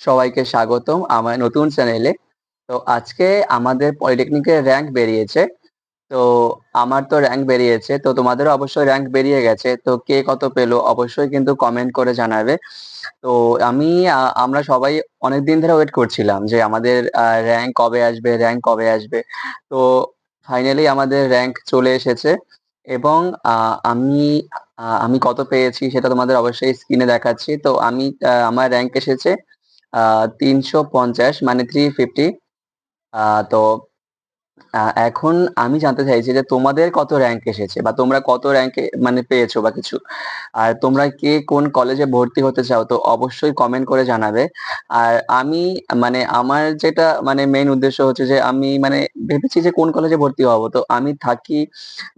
সবাইকে স্বাগতম আমার নতুন চ্যানেলে। তো আজকে আমাদের পলিটেকনিকের র্যাঙ্ক বেরিয়েছে। তো আমার তো র্যাঙ্ক বেরিয়েছে, তো তোমাদেরও অবশ্যই র্যাঙ্ক বেরিয়ে গেছে। তো কে কত পেল অবশ্যই কিন্তু কমেন্ট করে জানাবে। তো আমি আমরা সবাই অনেক দিন ধরে ওয়েট করছিলাম যে আমাদের র্যাঙ্ক কবে আসবে র্যাঙ্ক কবে আসবে। তো ফাইনালি আমাদের র্যাঙ্ক চলে এসেছে এবং আমি আমি কত পেয়েছি সেটা তোমাদের অবশ্যই স্ক্রিনে দেখাচ্ছি। তো আমি আমার র্যাঙ্ক এসেছে তিনশো পঞ্চাশ মানে থ্রি ফিফটি তো এখন আমি জানতে চাইছি যে তোমাদের কত র্যাঙ্ক এসেছে বা তোমরা কত র্যাঙ্কে মানে পেয়েছ বা কিছু? আর তোমরা কে কোন কলেজে ভর্তি হতে চাও তো অবশ্যই কমেন্ট করে জানাবে। আর আমি মানে আমার যেটা মানে মেইন উদ্দেশ্য হচ্ছে যে আমি মানে ভেবেছি যে কোন কলেজে ভর্তি হব। তো আমি থাকি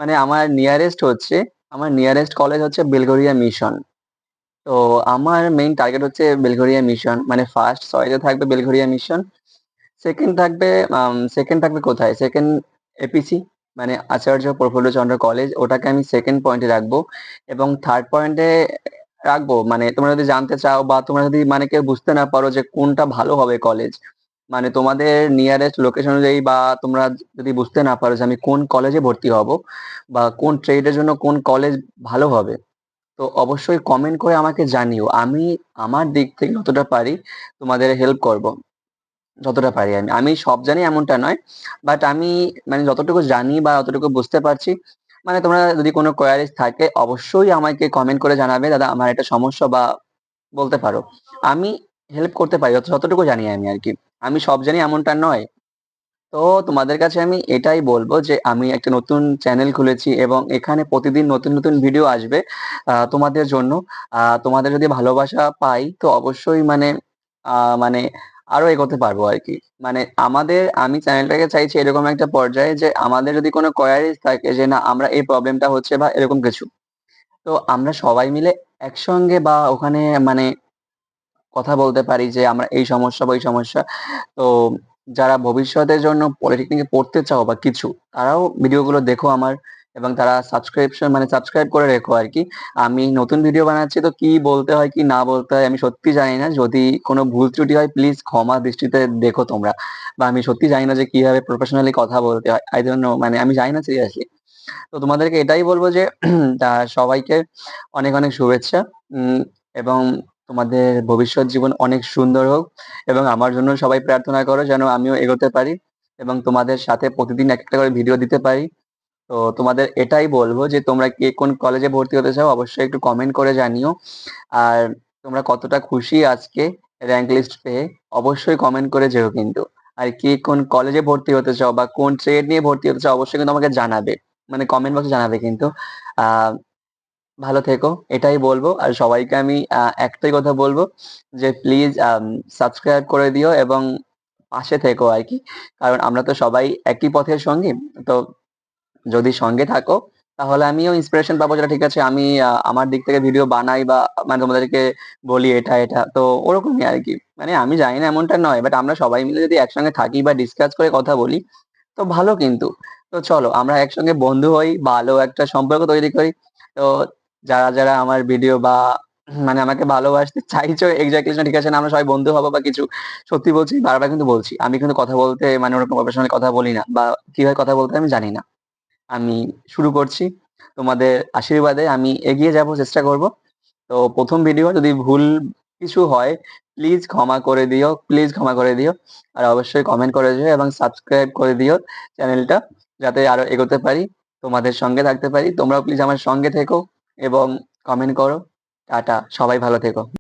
মানে আমার নিয়ারেস্ট হচ্ছে, আমার নিয়ারেস্ট কলেজ হচ্ছে বেলগরিয়া মিশন তো আমার মেইন টার্গেট হচ্ছে বেলঘরিয়া মিশন মানে ফার্স্ট চয়েসে থাকবে বেলঘরিয়া মিশন সেকেন্ড থাকবে সেকেন্ড থাকবে কোথায়? সেকেন্ড এপিসি মানে আচার্য প্রফুল্লচন্দ্র কলেজ ওটাকে আমি সেকেন্ড পয়েন্টে রাখব এবং থার্ড পয়েন্টে রাখব মানে তোমরা যদি জানতে চাও বা তোমরা যদি মানে কেউ বুঝতে না পারো যে কোনটা ভালো হবে কলেজ মানে তোমাদের নিয়ারেস্ট লোকেশন অনুযায়ী বা তোমরা যদি বুঝতে না পারো যে আমি কোন কলেজে ভর্তি হব বা কোন ট্রেডের জন্য কোন কলেজ ভালো হবে তো অবশ্যই কমেন্ট করে আমাকে জানিও, আমি আমার দিক থেকে যতটা পারি তোমাদের হেল্প করব। যতটা পারি আমি। আমি সব জানি এমনটা নয় বাট আমি মানে যতটুকু জানি বা যতটুকু বুঝতে পারছি মানে তোমরা যদি কোনো কোয়ারিজ থাকে, অবশ্যই আমাকে কমেন্ট করে জানাবে। দাদা, আমার একটা সমস্যা বা বলতে পারো। আমি হেল্প করতে পারি যতটুকু জানি আমি আর কি। আমি সব জানি এমনটা নয় তো তোমাদের কাছে আমি এটাই বলব যে আমি একটা নতুন চ্যানেল খুলেছি এবং এখানে প্রতিদিন নতুন নতুন ভিডিও আসবে তোমাদের জন্য। তোমাদের যদি ভালোবাসা পাই তো অবশ্যই মানে মানে আরও এগোতে পারব আর কি। মানে আমাদের, আমি চ্যানেলটাকে চাইছি এরকম একটা পর্যায়ে যে আমাদের যদি কোনো কোয়ারিজ থাকে যে না, আমরা এই প্রবলেমটা হচ্ছে বা এরকম কিছু। তো আমরা সবাই মিলে একসঙ্গে বা ওখানে মানে কথা বলতে পারি যে আমরা এই সমস্যা বা ওই সমস্যা। তো যারা ভবিষ্যতের জন্য পলিটেকনিকে পড়তে চাও বা কিছু, তারাও ভিডিওগুলো দেখো আমার এবং তারা সাবস্ক্রিপশন মানে সাবস্ক্রাইব করে রেখো আর কি। আমি নতুন ভিডিও বানাচ্ছি তো কি বলতে হয়, কি না বলতে হয়, আমি সত্যি জানি না। যদি কোনো ভুল ত্রুটি হয় প্লিজ ক্ষমা দৃষ্টিতে দেখো তোমরা। বা আমি সত্যি জানি না যে কীভাবে প্রফেশনালি কথা বলতে হয়। আই নো মানে আমি জানি না সিরিয়াসলি তো তোমাদেরকে এটাই বলব যে সবাইকে অনেক অনেক শুভেচ্ছা। এবং তোমাদের ভবিষ্যৎ জীবন অনেক সুন্দর হোক এবং আমার জন্য সবাই প্রার্থনা করো যেন আমিও এগোতে পারি এবং তোমাদের সাথে প্রতিদিন এক একটা করে ভিডিও দিতে পারি। তো তোমাদের এটাই বলব যে তোমরা কে কোন কলেজে ভর্তি হতে চাও অবশ্যই একটু কমেন্ট করে জানিও। আর তোমরা কতটা খুশি আজকে র্যাঙ্ক লিস্ট পেয়ে অবশ্যই কমেন্ট করে যেও কিন্তু। আর কে কোন কলেজে ভর্তি হতে চাও বা কোন ট্রেড নিয়ে ভর্তি হতে চাও অবশ্যই কিন্তু আমাকে জানাবে। মানে কমেন্ট বক্সে জানাবে কিন্তু। ভালো থেকো, এটাই বলব। আর সবাইকে আমি একটাই কথা বলব যে প্লিজ সাবস্ক্রাইব করে দিও এবং পাশে থেকো আর কি। কারণ আমরা তো সবাই একই পথের সঙ্গী। তো যদি সঙ্গে থাকো, তাহলে আমিও ইন্সপিরেশন পাবো যেটা ঠিক আছে, আমি আমার দিক থেকে ভিডিও বানাই বা মানে তোমাদেরকে বলি এটা এটা। তো ওরকমই আর কি। মানে আমি জানি না এমনটা নয় বাট আমরা সবাই মিলে যদি একসঙ্গে থাকি বা ডিসকাস করে কথা বলি, তো ভালো কিন্তু। তো চলো, আমরা একসঙ্গে বন্ধু হই, ভালো একটা সম্পর্ক তৈরি করি। তো যারা যারা আমার ভিডিও বা মানে আমাকে ভালোবাসতে চাইছো এক্স্যাক্টলি ঠিক আছে না, আমরা সবাই বন্ধু হব বা কিছু, সত্যি বলছি, বারবার কিন্তু বলছি। আমি কিন্তু কথা বলতে মানে ওরকম প্রফেশনাল কথা বলি না বা কীভাবে কথা বলতে আমি জানি না। আমি শুরু করছি তোমাদের আশীর্বাদে, আমি এগিয়ে যাব, চেষ্টা করব। তো প্রথম ভিডিও যদি ভুল কিছু হয় প্লিজ ক্ষমা করে দিও প্লিজ ক্ষমা করে দিও। আর অবশ্যই কমেন্ট করে দিও এবং সাবস্ক্রাইব করে দিও চ্যানেলটা যাতে আরও এগোতে পারি, তোমাদের সঙ্গে থাকতে পারি। তোমরাও প্লিজ আমার সঙ্গে থেকো। এবং কমেন্ট করো। টাটা সবাই ভালো থেকো।